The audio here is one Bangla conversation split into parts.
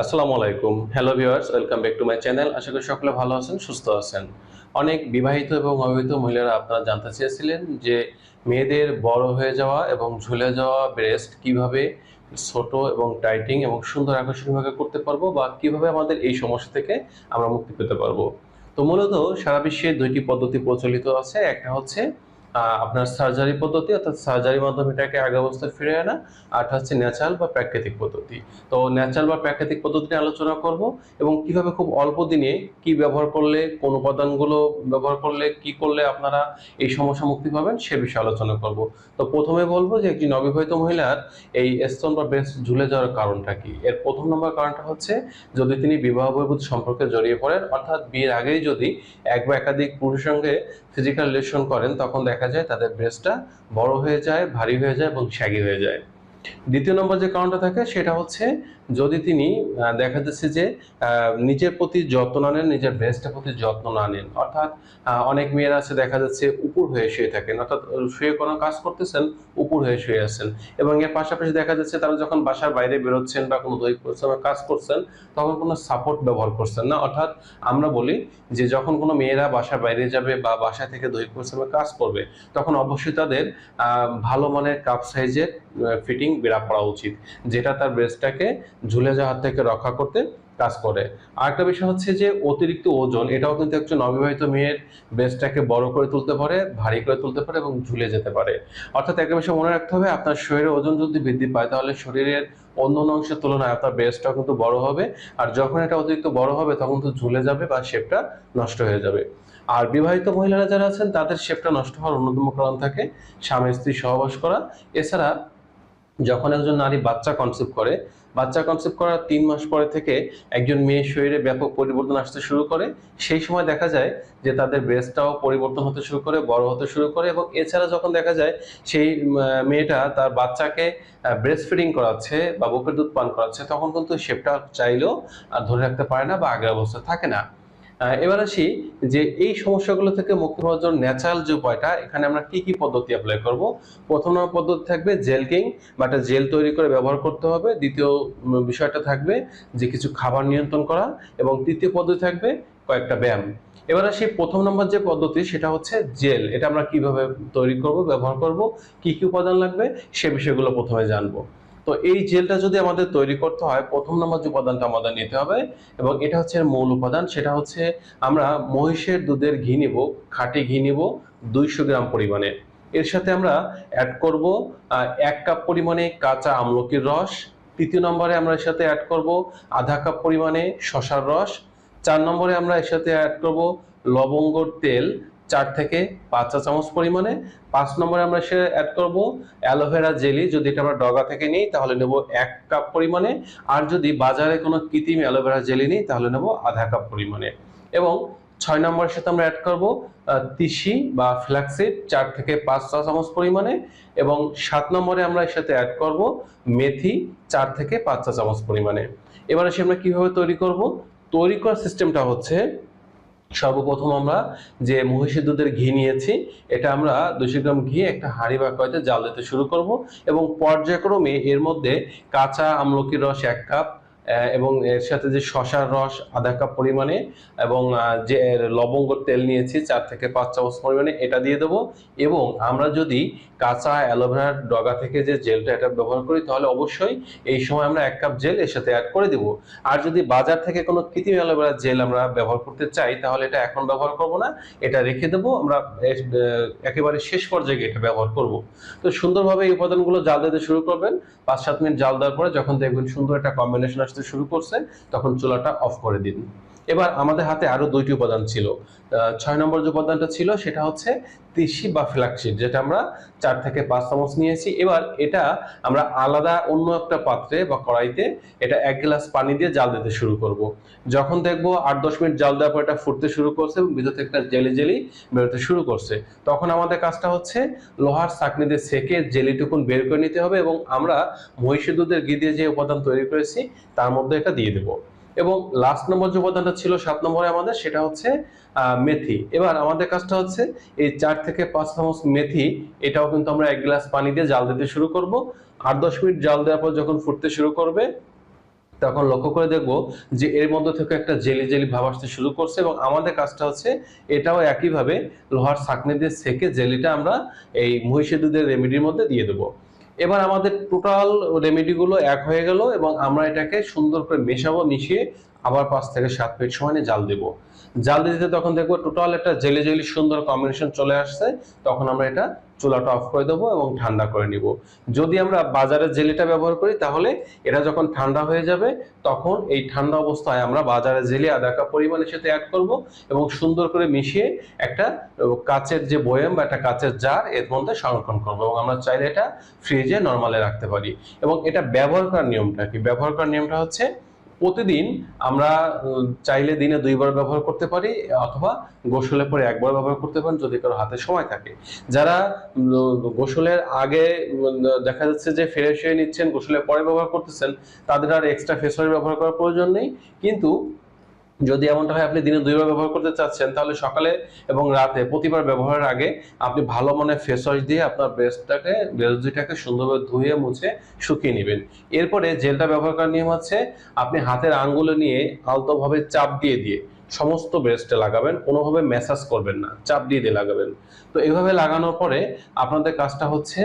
আসসালামু আলাইকুম। Hello viewers welcome back to my channel আশা করি সকলে ভালো আছেন, সুস্থ আছেন। অনেক বিবাহিত এবং অবিবাহিত মহিলারা আপনারা জানতে চেয়েছিলেন যে মেয়েদের বড় হয়ে যাওয়া এবং ঝুলে যাওয়া ব্রেস্ট কীভাবে ছোট এবং টাইটিং এবং সুন্দর আকর্ষণীয়ভাবে করতে পারব বা কীভাবে আমাদের এই সমস্যা থেকে আমরা মুক্তি পেতে পারব। তো মূলত সারা বিশ্বে দুইটি পদ্ধতি প্রচলিত আছে। একটা হচ্ছে আপনার সার্জারি পদ্ধতি, অর্থাৎ সার্জারির মাধ্যমে এটাকে আগে অবস্থায় ফিরে আনা আরটা হচ্ছে ন্যাচারাল বা প্রাকৃতিক পদ্ধতি। তো ন্যাচারাল বা প্রাকৃতিক পদ্ধতি নিয়ে আলোচনা করব এবং কীভাবে খুব অল্প দিনে কি ব্যবহার করলে, কোন উপাদানগুলো ব্যবহার করলে, কি করলে আপনারা এই সমস্যা মুক্তি পাবেন, সে বিষয়ে আলোচনা করব। তো প্রথমে বলব যে একটি নববিবাহিত মহিলার এই স্তন বা ব্রেস্ট ঝুলে যাওয়ার কারণটা কি? এর প্রথম নম্বর কারণটা হচ্ছে, যদি তিনি বিবাহ বহির্ভূত সম্পর্কে জড়িয়ে পড়েন, অর্থাৎ বিয়ের আগেই যদি এক বা একাধিক পুরুষের সঙ্গে ফিজিক্যাল রিলেশন করেন, তখন দেখা যায় তাদের ব্রেস্টটা বড় হয়ে যায়, ভারী হয়ে যায় এবং শ্যাগি হয়ে যায়। দ্বিতীয় নম্বর যে কারণটা থাকে, সেটা হচ্ছে যদি তিনি দেখা যাচ্ছে যে নিজের প্রতি যত্ন না নেন, নিজের ব্রেস্টের প্রতি যত্ন না নেন, অর্থাৎ অনেক মেয়েরা আছে দেখা যাচ্ছে উপর হয়ে শুয়ে থাকেন, অর্থাৎ শুয়ে কোনো কাজ করতেছেন, উপর হয়ে শুয়ে আছেন এবং এর পাশাপাশি দেখা যাচ্ছে তারা যখন বাসার বাইরে বেরোচ্ছেন বা কোনো দৈহিক পরিশ্রমের কাজ করছেন, তখন কোনো সাপোর্ট ব্যবহার করছেন না। অর্থাৎ আমরা বলি যে, যখন কোনো মেয়েরা বাসার বাইরে যাবে বা বাসা থেকে দৈহিক পরিশ্রমের কাজ করবে, তখন অবশ্যই তাদের ভালো মানের কাপ সাইজের ফিটিং বেড়া পড়া উচিত, যেটা তার ব্রেস্টটাকে ঝুলে যাওয়ার থেকে রক্ষা করতে কাজ করে। আরেকটা বিষয় হচ্ছে যে অতিরিক্ত ওজন, এটাও কিন্তু একজন অবিবাহিত মেয়ের ব্রেস্টটাকে বড় করে তুলতে পারে, ভারী করে তুলতে পারে এবং ঝুলে যেতে পারে। অর্থাৎ একটা বিষয় মনে রাখতে হবে, আপনার শরীরের ওজন যদি বৃদ্ধি পায়, তাহলে শরীরের অন্য অংশের তুলনায় আপনার ব্রেস্টটাও কিন্তু বড় হবে। আর যখন এটা অতিরিক্ত বড় হবে, তখন তো ঝুলে যাবে বা শেপটা নষ্ট হয়ে যাবে। আর বিবাহিত মহিলারা যারা আছেন, তাদের শেপটা নষ্ট হওয়ার অন্যতম কারণ থাকে স্বামী স্ত্রী সহবাস করা। এছাড়া যখন একজন নারী বাচ্চা কনসেপ্ট করে বাচ্চা কনসেপ্ট করার তিন মাস পরে থেকে একজন মেয়ের শরীরে ব্যাপক পরিবর্তন আসতে শুরু করে। সেই সময় দেখা যায় যে তাদের ব্রেস্টটাও পরিবর্তন হতে শুরু করে, বড় হতে শুরু করে এবং এছাড়া যখন দেখা যায় সেই মেয়েটা তার বাচ্চাকে ব্রেস্ট ফিডিং করাচ্ছে বা বুকের দুধ পান করাচ্ছে, তখন কিন্তু শেপটা চাইলেও আর ধরে রাখতে পারে না বা আগের অবস্থা থাকে না। এবার আসি যে এই সমস্যাগুলো থেকে মুক্তি হওয়ার জন্য ন্যাচারাল যে উপায়টা, এখানে আমরা কি কি পদ্ধতি অ্যাপ্লাই করব? প্রথম নম্বর পদ্ধতি থাকবে জেল কিং বা একটা জেল তৈরি করে ব্যবহার করতে হবে। দ্বিতীয় বিষয়টা থাকবে যে কিছু খাবার নিয়ন্ত্রণ করা। এবং তৃতীয় পদ্ধতি থাকবে কয়েকটা ব্যায়াম। এবার আসি প্রথম নম্বর যে পদ্ধতি, সেটা হচ্ছে জেল এটা আমরা কীভাবে তৈরি করব, ব্যবহার করব, কি কি উপাদান লাগবে, সে বিষয়গুলো প্রথমে জানব। তো এই জেলটা যদি আমাদের তৈরি করতে হয়, প্রথম নম্বর যে উপাদানটা আমাদের নিতে হবে, এবং এটা হচ্ছে মূল উপাদান, সেটা হচ্ছে আমরা মহিষের দুধের ঘি নিব, খাঁটি ঘি নিব দুইশো গ্রাম পরিমাণে। এর সাথে আমরা অ্যাড করব এক কাপ পরিমাণে কাঁচা আমলকির রস, তৃতীয় নম্বরে আমরা এর সাথে অ্যাড করব আধা কাপ পরিমাণে শশার রস, চার নম্বরে আমরা এর সাথে অ্যাড করব লবঙ্গর তেল চার থেকে পাঁচ চা চামচ পরিমাণে। পাঁচ নম্বরে আমরা সে অ্যাড করব অ্যালোভেরা জেলি। যদি এটা আমরা ডগা থেকে নিই, তাহলে নেব এক কাপ পরিমাণে। আর যদি বাজারে কোনো কৃত্রিম অ্যালোভেরা জেলি নিই, তাহলে নেব আধা কাপ পরিমাণে। এবং ছয় নম্বরের সাথে আমরা অ্যাড করব তিসি বা ফ্ল্যাক্সিড চার থেকে পাঁচ চা চামচ পরিমাণে। এবং সাত নম্বরে আমরা এর সাথে অ্যাড করব মেথি, চার থেকে পাঁচ চা চামচ পরিমাণে। এবার আসি আমরা কীভাবে তৈরি করব? তৈরি করার সিস্টেমটা হচ্ছে সর্বপ্রথম আমরা যে মহিষের দুধের ঘি নিয়েছি, এটা আমরা দুশো গ্রাম ঘি একটা হাঁড়ি বা কয়তে জাল দিতে শুরু করব এবং পর্যায়ক্রমে এর মধ্যে কাঁচা আমলকির রস এক কাপ এবং এর সাথে যে শশার রস, আধা কাপ পরিমাণে এবং যে লবঙ্গ তেল নিয়েছি, চার থেকে পাঁচ চামচ পরিমাণে এটা দিয়ে দেবো। এবং আমরা যদি কাঁচা অ্যালোভেরার ডগা থেকে যে জেলটা এটা ব্যবহার করি, তাহলে অবশ্যই এই সময় আমরা এক কাপ জেল এর সাথে অ্যাড করে দিব। আর যদি বাজার থেকে কোনো কৃত্রিম অ্যালোভেরার জেল আমরা ব্যবহার করতে চাই, তাহলে এটা এখন ব্যবহার করব না। এটা রেখে দেবো। আমরা একেবারে শেষ পর্যায়ে এটা ব্যবহার করব। তো সুন্দরভাবে এই উপাদানগুলো জাল দিতে শুরু করবেন। পাঁচ সাত মিনিট জাল দেওয়ার পরে যখন দেখবেন সুন্দর একটা কম্বিনেশন আসতে শুরু করছে তখন চুলাটা অফ করে দিন। এবার আমাদের হাতে আরও দুইটি উপাদান ছিল। ছয় নম্বর যে উপাদানটা ছিল, সেটা হচ্ছে তিসি বা ফ্ল্যাক্সিড যেটা আমরা চার থেকে পাঁচ চামচ নিয়েছি। এবার এটা আমরা আলাদা অন্য একটা পাত্রে বা কড়াইতে এটা এক গ্লাস পানি দিয়ে জাল দিতে শুরু করব। যখন দেখব আট দশ মিনিট জাল দেওয়ার পর এটা ফুটতে শুরু করছে এবং ভিতর থেকে একটা জেলি জেলি বেরোতে শুরু করছে। তখন আমাদের কাজটা হচ্ছে লোহার চাকনি দিয়ে সেকে জেলিটুকুন বের করে নিতে হবে এবং আমরা মহিষের দুধের ঘি দিয়ে যে উপাদান তৈরি করেছি, তার মধ্যে এটা দিয়ে দেবো। এবং লাস্ট নম্বর যে উপাদানটা ছিল, সাত নম্বরে আমাদের, সেটা হচ্ছে মেথি। এবার আমাদের কাজটা হচ্ছে, এই চার থেকে পাঁচ চামচ মেথি, এটাও কিন্তু আমরা এক গ্লাস পানি দিয়ে জাল দিতে শুরু করব। আট দশ মিনিট জাল দেওয়ার পর যখন ফুটতে শুরু করবে, তখন লক্ষ্য করে দেখব যে এর মধ্যে থেকে একটা জেলি জেলি ভাব আসতে শুরু করছে এবং আমাদের কাজটা হচ্ছে, এটাও একইভাবে লোহার ছাঁকনি দিয়ে সেকে জেলিটা আমরা এই মহিষের দুধের রেমেডির মধ্যে দিয়ে দেবো। এবার আমাদের টোটাল রেমেডিগুলো এক হয়ে গেল এবং আমরা এটাকে সুন্দর করে মেশাবো, মিশিয়ে আবার পাঁচ থেকে সাত মিনিট সময় নিয়ে জাল দেবো। জাল দিতে তখন দেখব টোটাল একটা জেলে জেলি সুন্দর কম্বিনেশন চলে আসছে, তখন আমরা এটা চুলাটা অফ করে দেবো এবং ঠান্ডা করে নিব। যদি আমরা বাজারের জেলিটা ব্যবহার করি, তাহলে এটা যখন ঠান্ডা হয়ে যাবে, তখন এই ঠান্ডা অবস্থায় আমরা বাজারের জেলি আধা কাপ পরিমাণের সাথে অ্যাড করব এবং সুন্দর করে মিশিয়ে একটা কাচের যে বয়াম বা একটা কাচের জার এর মধ্যে সংরক্ষণ করব এবং আমরা চাইলে এটা ফ্রিজে নর্মালে রাখতে পারি। এবং এটা ব্যবহার করার নিয়মটা কি? ব্যবহার করার নিয়মটা হচ্ছে প্রতিদিন আমরা চাইলে দিনে দুইবার ব্যবহার করতে পারি, অথবা গোসলের পরে একবার ব্যবহার করতে পারেন যদি কারও হাতে সময় থাকে। যারা গোসলের আগে দেখা যাচ্ছে যে ফ্রেশ হয়ে নিচ্ছেন গোসলের পরে ব্যবহার করতেছেন, তাদের আর এক্সট্রা ফেস ওয়াশ ব্যবহার করার প্রয়োজন নেই। কিন্তু যদি এমনটা হয় আপনি দিনে দুইবার ব্যবহার করতে চাচ্ছেন, তাহলে সকালে এবং রাতে প্রতিবার ব্যবহারের আগে আপনি ভালো মনে ফেস ওয়াশ দিয়ে আপনার ব্রেস্টটাকে ব্রেস্ট দুইটাকে সুন্দরভাবে ধুয়ে মুছে শুকিয়ে নেবেন। এরপরে জেলটা ব্যবহার করার নিয়ম হচ্ছে আপনি হাতের আঙ্গুলে নিয়ে আলতোভাবে চাপ দিয়ে দিয়ে সমস্ত ব্রেস্টে লাগাবেন, কোনোভাবে ম্যাসাজ করবেন না, চাপ দিয়ে দিয়ে লাগাবেন। তো এইভাবে লাগানোর পরে আপনাদের কাজটা হচ্ছে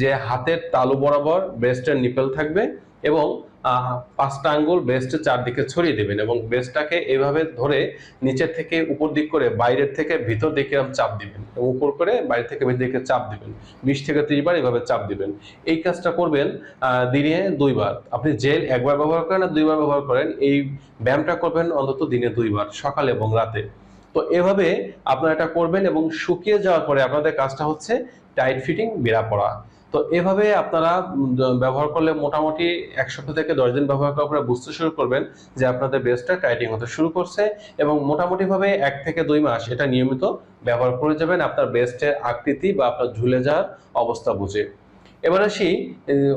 যে হাতের তালু বরাবর ব্রেস্টের নিপেল থাকবে এবং পাঁচটা আঙ্গুল ব্রেস্টের চারদিকে ছড়িয়ে দেবেন এবং ব্রেস্টটাকে এভাবে ধরে নিচের থেকে উপর দিক করে বাইরের থেকে ভিতর দিকে চাপ দিবেন এবং উপর করে বাইরে থেকে ভিতর দিকে চাপ দিবেন। বিশ থেকে বার এভাবে চাপ দিবেন। এই কাজটা করবেন দিনে দুইবার আপনি জেল একবার ব্যবহার করেন আর দুইবার ব্যবহার করেন। এই ব্যায়ামটা করবেন অন্তত দিনে দুইবার সকালে এবং রাতে। তো এভাবে আপনারা এটা করবেন এবং শুকিয়ে যাওয়ার পরে আপনাদের কাজটা হচ্ছে টাইট ফিটিং বেড়া পড়া। তো এভাবে আপনারা ব্যবহার করলে মোটামুটি এক সপ্তাহ থেকে দশ দিন ব্যবহার করার পরে বুঝতে শুরু করবেন যে আপনাদের বেসটা টাইটিং হতে শুরু করছে এবং মোটামুটিভাবে এক থেকে দুই মাস এটা নিয়মিত ব্যবহার করে যাবেন আপনার বেস্টের আকৃতি বা আপনার ঝুলে যাওয়ার অবস্থা বুঝে। এবার আসি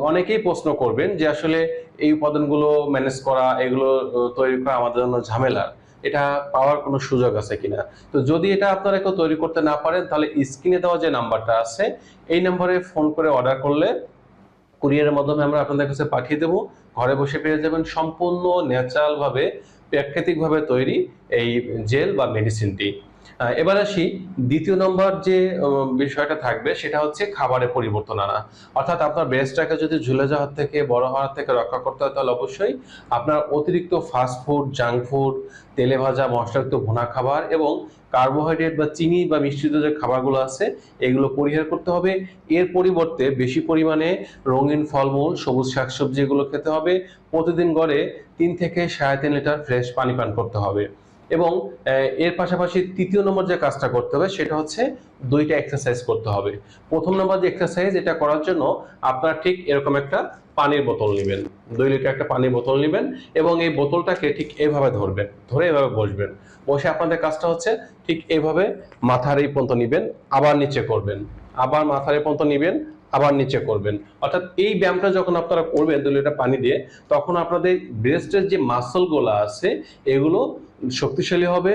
অনেকেই প্রশ্ন করবেন যে আসলে এই উপাদানগুলো ম্যানেজ করা, এগুলো তৈরি করা আমাদের জন্য ঝামেলার এটা পাওয়ার কোনো সুযোগ আছে কিনা। তো যদি এটা আপনারা কেউ তৈরি করতে না পারেন, তাহলে স্ক্রিনে দেওয়া যে নাম্বারটা আছে, এই নাম্বারে ফোন করে অর্ডার করলে কুরিয়ারের মাধ্যমে আমরা আপনাদের কাছে পাঠিয়ে দেবো। ঘরে বসে পেয়ে যাবেন সম্পূর্ণ ন্যাচারালভাবে প্রাকৃতিকভাবে তৈরি এই জেল বা মেডিসিনটি এবার আসি দ্বিতীয় নম্বর যে বিষয়টা থাকবে, সেটা হচ্ছে খাবারে পরিবর্তন আনা। অর্থাৎ আপনার ব্রেস্টটাকে যদি ঝুলে যাওয়ার থেকে, বড় হওয়ার থেকে রক্ষা করতে হয়, তাহলে অবশ্যই আপনার অতিরিক্ত ফাস্ট ফুড জাঙ্ক ফুড তেলে ভাজা, মশলাযুক্ত ভুনা খাবার এবং কার্বোহাইড্রেট বা চিনি বা মিশ্রিত যে খাবারগুলো আছে, এগুলো পরিহার করতে হবে। এর পরিবর্তে বেশি পরিমাণে রঙিন ফলমূল, সবুজ শাকসবজি এগুলো খেতে হবে। প্রতিদিন গড়ে তিন থেকে সাড়ে তিন লিটার ফ্রেশ পানি পান করতে হবে। এবং এর পাশাপাশি তৃতীয় নম্বর যে কাজটা করতে হবে সেটা হচ্ছে দুইটা এক্সারসাইজ করতে হবে। প্রথম নম্বর যে এক্সারসাইজ এটা করার জন্য আপনারা ঠিক এরকম একটা পানির বোতল নেবেন। দুই লিটার একটা পানির বোতল নেবেন এবং এই বোতলটাকে ঠিক এভাবে ধরবেন, ধরে এভাবে বসবেন। বসে আপনাদের কাজটা হচ্ছে ঠিক এভাবে মাথার এই পর্যন্ত নিবেন, আবার নিচে করবেন। আবার মাথার এই পর্যন্ত নিবেন, আবার নিচে করবেন। অর্থাৎ এই ব্যায়ামটা যখন আপনারা করবেন দুই লিটার পানি দিয়ে, তখন আপনাদের ব্রেস্টের যে মাসলগুলো আছে, এগুলো শক্তিশালী হবে,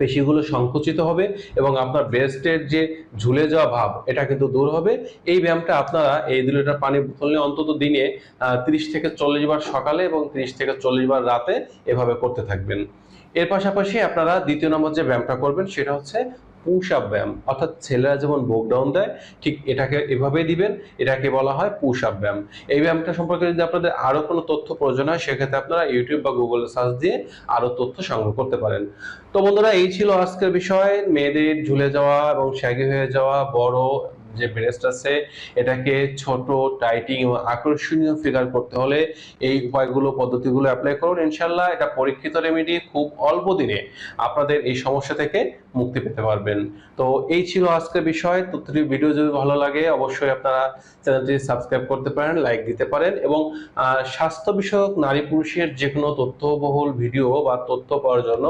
পেশিগুলো সংকুচিত হবে এবং আপনার ব্রেস্টের যে ঝুলে যাওয়া ভাব, এটা কিন্তু দূর হবে। এই ব্যায়ামটা আপনারা এই দু লিটার পানি বোতল নিয়ে অন্তত দিনে তিরিশ থেকে চল্লিশ বার সকালে এবং তিরিশ থেকে চল্লিশ বার রাতে এভাবে করতে থাকবেন। এর পাশাপাশি আপনারা দ্বিতীয় নম্বর যে ব্যায়ামটা করবেন, সেটা হচ্ছে আপ ব্যায়াম। অর্থাৎ ছেলেরা যেমন বোক ডাউন দেয়, ঠিক এটাকে এভাবেই দিবেন, এটাকে বলা হয় আপ ব্যায়াম। এই ব্যায়ামটা সম্পর্কে যদি আপনাদের আরও কোনো তথ্য প্রয়োজন হয়, সেক্ষেত্রে আপনারা ইউটিউব বা গুগলে সার্চ দিয়ে আরও তথ্য সংগ্রহ করতে পারেন। তো বন্ধুরা, এই ছিল আজকের বিষয়। মেয়েদের ঝুলে যাওয়া এবং শ্যাগি হয়ে যাওয়া, বড় যে ব্রেস্ট আছে, এটাকে ছোট, টাইটিং এবং আকর্ষণীয় ফিগার করতে হলে এই উপায়গুলো, পদ্ধতিগুলো অ্যাপ্লাই করুন। ইনশাল্লাহ এটা পরীক্ষিত রেমেডি খুব অল্প দিনে আপনাদের এই সমস্যা থেকে মুক্তি পেতে পারবেন। তো এই ছিল আজকের বিষয়। তথ্যটি ভিডিও যদি ভালো লাগে, অবশ্যই আপনারা চ্যানেলটি সাবস্ক্রাইব করতে পারেন লাইক দিতে পারেন এবং স্বাস্থ্য বিষয়ক, নারী পুরুষের যে কোনো তথ্যবহুল ভিডিও বা তথ্য পাওয়ার জন্য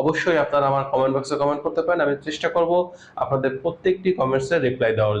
অবশ্যই আপনারা আমার কমেন্ট বক্সে কমেন্ট করতে পারেন। আমি চেষ্টা করব আপনাদের প্রত্যেকটি কমেন্টসের রিপ্লাই দেওয়ার